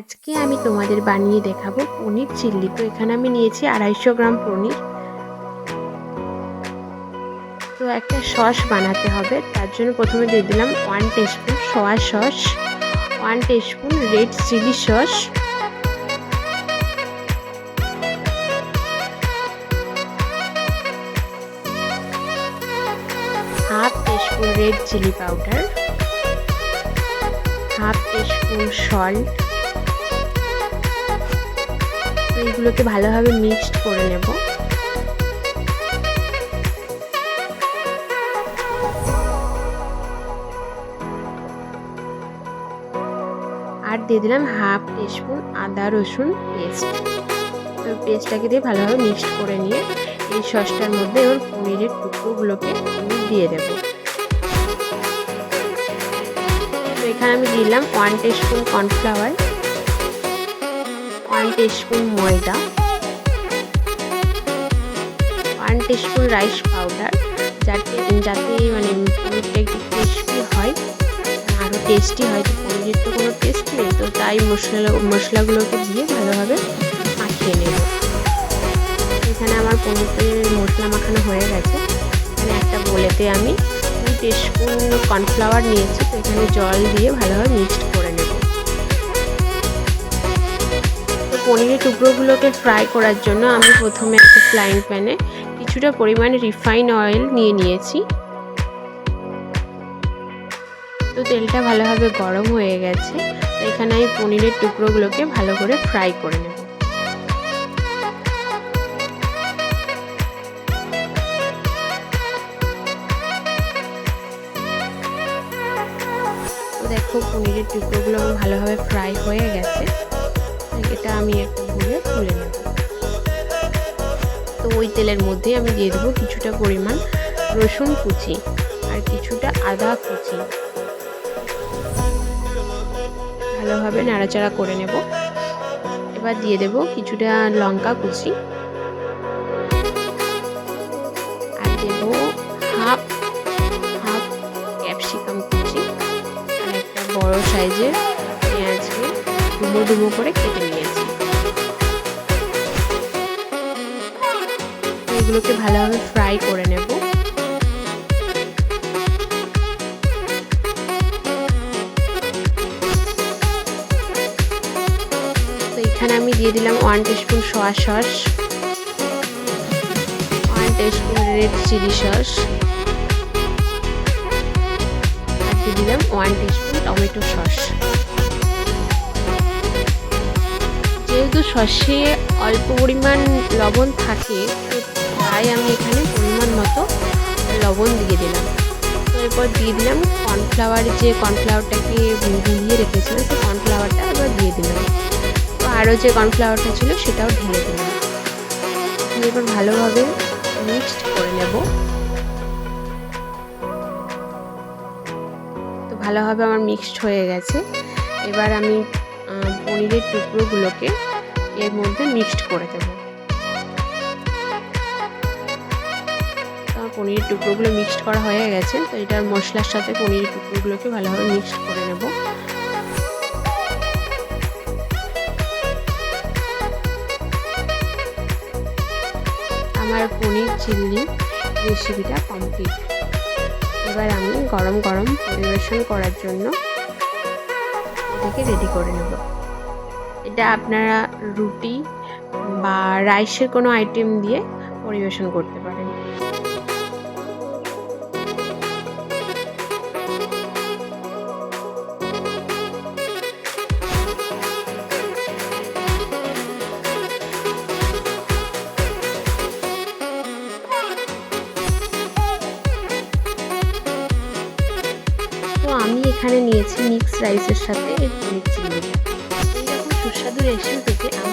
আজকে আমি তোমাদের বানিয়ে দেখাবো পনির চিল্লি। তো এখানে আমি নিয়েছি আড়াইশো গ্রাম পনির। তো একটা সস বানাতে হবে, তার জন্য প্রথমে দিয়ে দিলাম one teaspoon soya sauce one teaspoon red chilli sauce half teaspoon red chilli powder half teaspoon salt তো এইগুলোকে ভালোভাবে মিক্সড করে নেব। আর দিয়ে দিলাম হাফ টিস্পুন আদা, রসুন পেস্ট। তো পেস্টটাকে দিয়ে ভালোভাবে মিক্সড করে নিয়ে এই সসটার মধ্যে এবার পনিরের টুকরোগুলোকে দিয়ে দেবো। তো এখানে আমি দিলাম one teaspoon cornflour. One teaspoon ময়দা ওয়ান টিস্পুন রাইস পাউডার যাতে যাতে মানে পনিরটা একটু ক্রিসপি হয়, আরও টেস্টি হয়। তো পনিরের তো কোনো টেস্ট নেই, তো তাই মশলা মশলাগুলোকে দিয়ে ভালোভাবে মাখিয়ে নেব। এখানে আমার পনিরের মশলা মাখানো হয়ে গেছে। এখানে একটা বলেতে আমি দুই টিস্পুন কর্নফ্লাওয়ার নিয়েছি, তো এখানে জল দিয়ে ভালোভাবে মিক্সড করে নেব। পনিরের টুকরোগুলোকে ফ্রাই করার জন্য আমি প্রথমে একটা ফ্রাইং প্যানে কিছুটা পরিমাণে রিফাইন অয়েল নিয়ে নিয়েছি। তো তেলটা ভালোভাবে গরম হয়ে গেছে এখানে আমি পনিরের টুকরোগুলোকে ভালো করে ফ্রাই করে নেব। দেখো, পনিরের টুকরোগুলো ভালোভাবে ফ্রাই হয়ে গেছে। এটা আমি একটা ভুলে তুলে নেব। তো ওই তেলের মধ্যে আমি দিয়ে দেবো কিছুটা পরিমাণ রসুন কুচি আর কিছুটা আদা কুচি। ভালোভাবে নাড়াচাড়া করে নেব। এবার দিয়ে দেব কিছুটা লঙ্কা কুচি। আর দেব হাফ হাফ ক্যাপসিকাম কুচি। আর একটা বড় সাইজের ডুবো ডুবো করে কেটে নিয়েছি। এগুলোকে ভালোভাবে ফ্রাই করে নেব। তো এখানে আমি দিয়ে দিলাম one teaspoon soya sauce one teaspoon red chilli sauce দিয়ে দিলাম ওয়ান টিস্পুন টমেটো সস যেহেতু সসে অল্প পরিমাণ লবণ থাকে, তো তাই আমি এখানে পরিমাণ মতো লবণ দিয়ে দিলাম। তো এরপর দিয়ে দিলাম কর্নফ্লাওয়ার যে কর্নফ্লাওয়ারটাকে গুলিয়ে রেখেছিলাম, সেই কর্নফ্লাওয়ারটা এবার দিয়ে দিলাম। তো আরও যে কর্নফ্লাওয়ারটা ছিল, সেটাও ঢেলে দিলাম। এবার ভালোভাবে মিক্সড করে নেব। তো ভালোভাবে আমার মিক্সড হয়ে গেছে। এবার আমি পনিরের টুকরোগুলোকে এর মধ্যে মিক্সড করে দেবো। পনিরের টুকরোগুলো মিক্সড করা হয়ে গেছে, তো এটার মশলার সাথে পনিরের টুকরোগুলোকে ভালোভাবে মিক্সড করে নেব। আমার পনির চিল্লি রেসিপিটা কমপ্লিট এবার আমি গরম গরম পরিবেশন করার জন্য এটাকে রেডি করে নেব। এটা আপনারা রুটি বা রাইসের কোনো আইটেম দিয়ে পরিবেশন করতে পারেন। আমি এখানে নিয়েছি মিক্স রাইসের সাথে পনির চিল্লিটা 对狮子给啊。